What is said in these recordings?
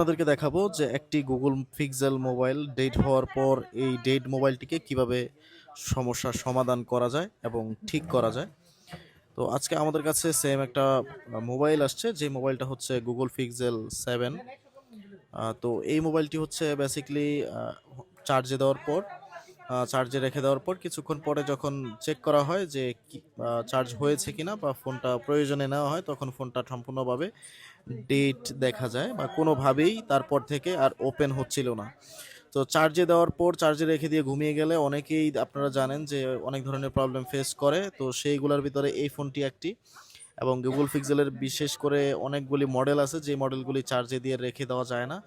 আপনাদেরকে দেখাবো যে একটি গুগল ফিক্সেল মোবাইল ডেট হওয়ার পর এই ডেট মোবাইলটিকে কীভাবে সমস্যা সমাধান করা যায় এবং ঠিক করা যায়। তো আজকে আমাদের কাছে সেম একটা মোবাইল আসছে, যে মোবাইলটা হচ্ছে গুগল পিক্সেল সেভেন তো এই মোবাইলটি হচ্ছে বেসিকলি চার্জে দেওয়ার পর চার্জে রেখে দেওয়ার পর কিছুক্ষণ পরে যখন চেক করা হয় যে চার্জ হয়েছে কিনা বা ফোনটা প্রয়োজনে নেওয়া হয়, তখন ফোনটা সম্পূর্ণভাবে ডেট দেখা যায় বা কোনোভাবেই তারপর থেকে আর ওপেন হচ্ছিল না। তো চার্জে দেওয়ার পর চার্জে রেখে দিয়ে ঘুমিয়ে গেলে অনেকেই আপনারা জানেন যে অনেক ধরনের প্রবলেম ফেস করে। তো সেইগুলোর ভিতরে এই ফোনটি একটি এবং গুগল পিক্সেলের বিশেষ করে অনেকগুলি মডেল আছে, যে মডেলগুলি চার্জে দিয়ে রেখে দেওয়া যায় না।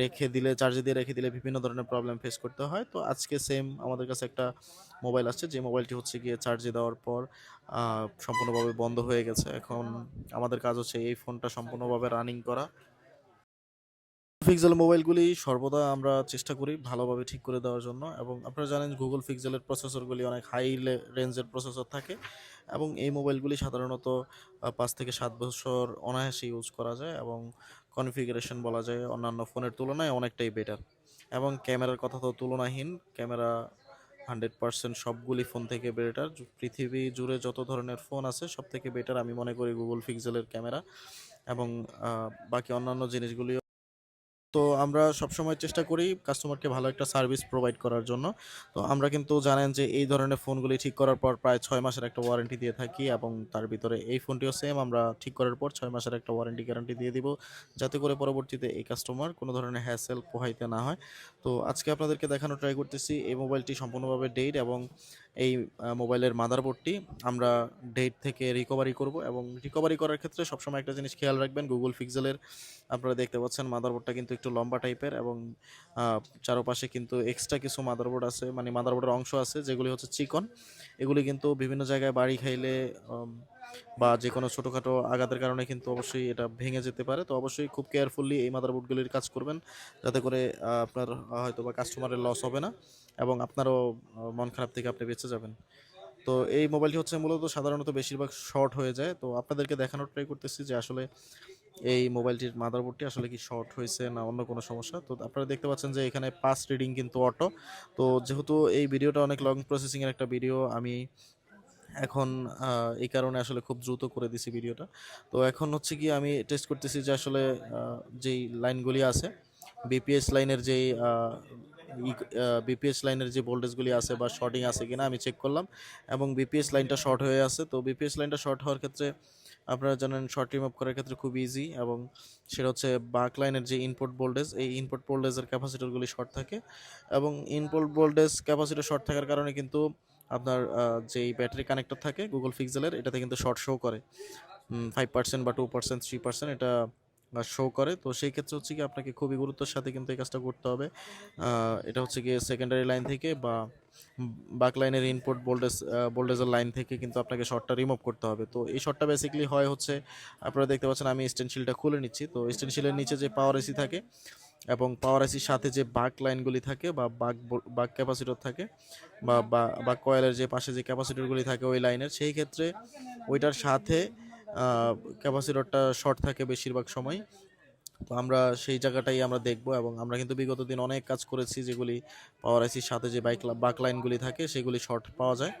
রেখে দিলে চার্জে দিয়ে রেখে দিলে বিভিন্ন ধরনের প্রবলেম ফেস করতে হয়। তো আজকে সেম আমাদের কাছে একটা মোবাইল আসছে, যে মোবাইলটি হচ্ছে গিয়ে চার্জে দেওয়ার পর সম্পূর্ণভাবে বন্ধ হয়ে গেছে। এখন আমাদের কাজ হচ্ছে এই ফোনটা সম্পূর্ণভাবে রানিং করা। পিক্সেল মোবাইলগুলি সর্বদা আমরা চেষ্টা করি ভালোভাবে ঠিক করে দেওয়ার জন্য এবং আপনারা জানেন গুগল পিক্সেলের প্রসেসরগুলি অনেক হাই রেঞ্জের প্রসেসর থাকে এবং এই মোবাইলগুলি সাধারণত পাঁচ থেকে সাত বছর অনায়াসে ইউজ করা যায় এবং কনফিগারেশন বলা যায় অন্যান্য ফোনের তুলনায় অনেকটাই বেটার এবং ক্যামেরার কথা তো তুলনাহীন ক্যামেরা হান্ড্রেড পার্সেন্ট সবগুলি ফোন থেকে বেটার পৃথিবী জুড়ে যত ধরনের ফোন আছে সব থেকে বেটার আমি মনে করি গুগল পিক্সেলের ক্যামেরা এবং বাকি অন্যান্য জিনিসগুলি তো আমরা সবসময় চেষ্টা করি কাস্টমারকে ভালো একটা সার্ভিস প্রোভাইড করার জন্য। তো আমরা কিন্তু জানেন যে এই ধরনের ফোনগুলি ঠিক করার পর প্রায় ছয় মাসের একটা ওয়ারেন্টি দিয়ে থাকি এবং তার ভিতরে এই ফোনটিও সেম আমরা ঠিক করার পর ছয় মাসের একটা ওয়ারেন্টি গ্যারান্টি দিয়ে দিব যাতে করে পরবর্তীতে এই কাস্টমার কোনো ধরনের হ্যাসেল পোহাইতে না হয়। তো আজকে আপনাদেরকে দেখানো ট্রাই করতেছি, এই মোবাইলটি সম্পূর্ণভাবে ডেট এবং এই মোবাইলের মাদারবোর্ডটি আমরা ডেট থেকে রিকভারি করব এবং রিকভারি করার ক্ষেত্রে সবসময় একটা জিনিস খেয়াল রাখবেন গুগল পিক্সেলের আপনারা দেখতে পাচ্ছেন মাদারবোর্ডটা কিন্তু একটু লম্বা টাইপের এবং চারোপাশে কিন্তু এক্সট্রা কিছু মাদারবোর্ড আছে মানে মাদারবোর্ডের অংশ আছে যেগুলি হচ্ছে চিকন। এগুলি কিন্তু বিভিন্ন জায়গায় বাড়ি খাইলে বা যে কোনো ছোটোখাটো আঘাতের কারণে কিন্তু অবশ্যই এটা ভেঙে যেতে পারে। তো অবশ্যই খুব কেয়ারফুলি এই মাদারবোর্ডগুলির কাজ করবেন যাতে করে আপনার হয়তো বা কাস্টমারের লস হবে না এবং আপনারও মন খারাপ থেকে আপনি বেঁচে যাবেন। তো এই মোবাইলটি হচ্ছে মূলত সাধারণত বেশিরভাগ শর্ট হয়ে যায়। তো আপনাদেরকে দেখানোর ট্রাই করতেছি যে আসলে এই মোবাইলটির মাদারবোর্ডটি আসলে কি শর্ট হয়েছে না অন্য কোনো সমস্যা। তো আপনারা দেখতে পাচ্ছেন যে এখানে পাস রিডিং কিন্তু অটো তো যেহেতু এই ভিডিওটা অনেক লং প্রসেসিংয়ের একটা ভিডিও আমি এখন এই কারণে আসলে খুব দ্রুত করে দিছি ভিডিওটা। তো এখন হচ্ছে কি আমি টেস্ট করতেছি যে আসলে যেই লাইনগুলি আছে বিপিএস লাইনের যেই বিপিএস লাইনের যে ভোল্টেজগুলি আছে বা শর্টিং আছে কিনা আমি চেক করলাম এবং বিপিএস লাইনটা শর্ট হয়ে আছে। তো বিপিএস লাইনটা শর্ট হওয়ার ক্ষেত্রে আপনারা জানেন শর্ট রিমুভ করার ক্ষেত্রে খুব ইজি এবং সেটা হচ্ছে বাক লাইনের যে ইনপুট ভোল্টেজ এই ইনপুট ভোল্টেজের ক্যাপাসিটরগুলি শর্ট থাকে এবং ইনপুট ভোল্টেজ ক্যাপাসিটর শর্ট থাকার কারণে কিন্তু আপনার যেই ব্যাটারি কানেক্টর থাকে গুগল পিক্সেলের এটাতে কিন্তু শর্ট শো করে। ফাইভ পার্সেন্ট বা টু পার্সেন্ট থ্রি পার্সেন্ট এটা শো করে। তো সেই ক্ষেত্রে হচ্ছে কি আপনাকে খুবই গুরুত্বের সাথে কিন্তু এই কাজটা করতে হবে। এটা হচ্ছে গিয়ে সেকেন্ডারি লাইন থেকে বা বাক লাইনের ইনপুট ভোল্টেজ ভোল্টেজের লাইন থেকে কিন্তু আপনাকে শর্টটা রিমুভ করতে হবে। তো এই শর্টটা বেসিক্যালি হয় হচ্ছে, আপনারা দেখতে পাচ্ছেন আমি স্টেনশিলটা খুলে নিচ্ছি। তো স্টেনশিলের নিচে যে পাওয়ার এসি থাকে এবং পাওয়ার এসির সাথে যে বাক লাইনগুলি থাকে বা বাক বাক ক্যাপাসিটর থাকে বা- বা কয়েলের যে পাশে যে ক্যাপাসিটরগুলি থাকে ওই লাইনের, সেই ক্ষেত্রে ওইটার সাথে ক্যাপাসিটরটা শর্ট থাকে বেশিরভাগ সময়। তো আমরা সেই জায়গাটাই আমরা দেখব এবং আমরা কিন্তু বিগত দিন অনেক কাজ করেছি যেগুলি পাওয়ার আইসির সাথে যে বাইক বাক লাইনগুলি থাকে সেগুলি শর্ট পাওয়া যায়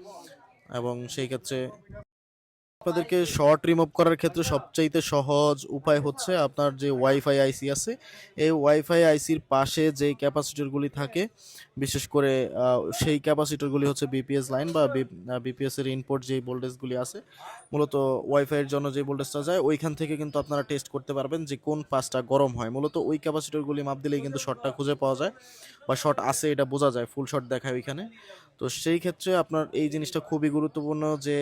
এবং সেই ক্ষেত্রে আপনাদেরকে শর্ট রিমুভ করার ক্ষেত্রে সবচাইতে সহজ উপায় হচ্ছে আপনার যে ওয়াইফাই আইসি আছে, এই ওয়াইফাই আইসির পাশে যে ক্যাপাসিটরগুলি থাকে, বিশেষ করে সেই ক্যাপাসিটরগুলি হচ্ছে বিপিএস লাইন বা বিপিএস এর ইনপুট যে ভোল্টেজগুলি আছে, মূলত ওয়াইফাইয়ের জন্য যে ভোল্টেজটা যায়, ওইখান থেকে কিন্তু আপনারা টেস্ট করতে পারবেন যে কোন পাসটা গরম হয়। মূলত ওই ক্যাপাসিটরগুলি মাপ দিলেই কিন্তু শর্টটা খুঁজে পাওয়া যায় বা শর্ট আছে এটা বোঝা যায় ফুল শর্ট দেখায় ওইখানে। তো সেই ক্ষেত্রে আপনার এই জিনিসটা খুবই গুরুত্বপূর্ণ যে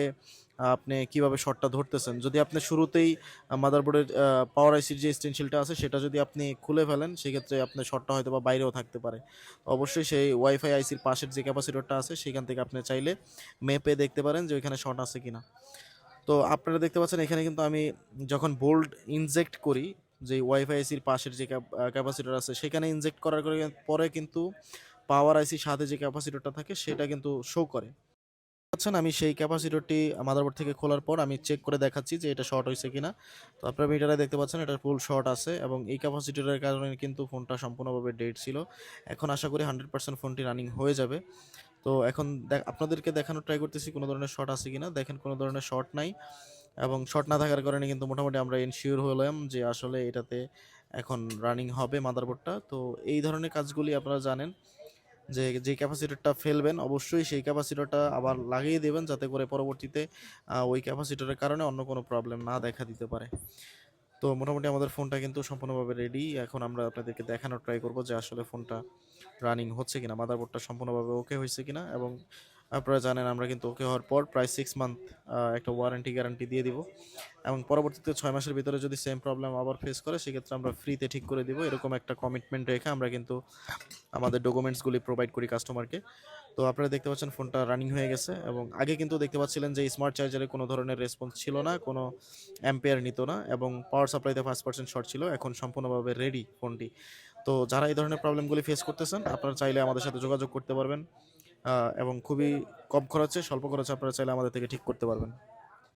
আপনি কীভাবে শর্টটা ধরতেছেন? যদি আপনি শুরুতেই মাদারবোর্ডের পাওয়ার আইসির যে স্টেনশিলটা আছে, সেটা যদি আপনি খুলে ফেলেন, সেক্ষেত্রে আপনার শর্টটা হয়তো বা বাইরেও থাকতে পারে। অবশ্যই সেই ওয়াইফাই আইসির পাশের যে ক্যাপাসিটরটা আছে, সেখান থেকে আপনি চাইলে মেপে দেখতে পারেন যে ওইখানে শর্ট আছে কিনা। তো আপনারা দেখতে পাচ্ছেন, এখানে কিন্তু আমি যখন বোল্ড ইনজেক্ট করি, যে ওয়াইফাই আইসির পাশের যে ক্যাপাসিটর আছে, সেখানে ইনজেক্ট করার করে- পরে কিন্তু পাওয়ার আইসির সাথে যে ক্যাপাসিটরটা থাকে, সেটা কিন্তু শো করে। পাচ্ছেন, আমি সেই ক্যাপাসিটরটি মাদারবোর্ড থেকে খোলার পর আমি চেক করে দেখাচ্ছি যে এটা শর্ট হয়েছে কিনা। তো আপনারা মিটারে দেখতে পাচ্ছেন এটা ফুল শর্ট আছে এবং এই ক্যাপাসিটরের কারণে কিন্তু ফোনটা সম্পূর্ণভাবে ডেড ছিল। এখন আশা করি হান্ড্রেড পার্সেন্ট ফোনটি রানিং হয়ে যাবে। তো এখন আপনাদেরকে দেখানোর ট্রাই করতেছি কোনো ধরনের শর্ট আছে কিনা। দেখেন কোনো ধরনের শর্ট নাই এবং শর্ট না থাকার কারণে কিন্তু মোটামুটি আমরা ইনশিওর হলাম যে আসলে এটাতে এখন রানিং হবে মাদারবোর্ডটা তো এই ধরনের কাজগুলি আপনারা জানেন। যে যে ক্যাপাসিটরটা ফেলবেন, অবশ্যই সেই ক্যাপাসিটরটা আবার লাগিয়ে দেবেন যাতে করে পরবর্তীতে ওই ক্যাপাসিটরের কারণে অন্য কোনো প্রবলেম না দেখা দিতে পারে। তো মোটামুটি আমাদের ফোনটা কিন্তু সম্পূর্ণভাবে রেডি এখন আমরা আপনাদেরকে দেখানোর ট্রাই করব যে আসলে ফোনটা রানিং হচ্ছে কিনা মাদারবোর্ডটা সম্পূর্ণভাবে ওকে হয়েছে কিনা এবং আপনারা জানেন আমরা কিন্তু ওকে হওয়ার পর প্রায় সিক্স মান্থ একটা ওয়ারেন্টি গ্যারান্টি দিয়ে দিব। এবং পরবর্তীতে ছয় মাসের ভিতরে যদি সেম প্রবলেম আবার ফেস করে, সেক্ষেত্রে আমরা ফ্রিতে ঠিক করে দিব। এরকম একটা কমিটমেন্ট রেখে আমরা কিন্তু আমাদের ডকুমেন্টসগুলি প্রোভাইড করি কাস্টমারকে তো আপনারা দেখতে পাচ্ছেন ফোনটা রানিং হয়ে গেছে এবং আগে কিন্তু দেখতে পাচ্ছিলেন যে স্মার্ট চার্জারে কোনো ধরনের রেসপন্স ছিল না, কোনো অ্যাম্পেয়ার নিত না এবং পাওয়ার সাপ্লাইতে ফার্স্ট পার্সেন্ট শর্ট ছিল, এখন সম্পূর্ণভাবে রেডি ফোনটি। তো যারা এই ধরনের প্রবলেমগুলি ফেস করতেছেন, আপনারা চাইলে আমাদের সাথে যোগাযোগ করতে পারবেন। এবং খুবই কম খরচে স্বল্প খরচে আপনারা চাইলে আমাদের থেকে ঠিক করতে পারবেন।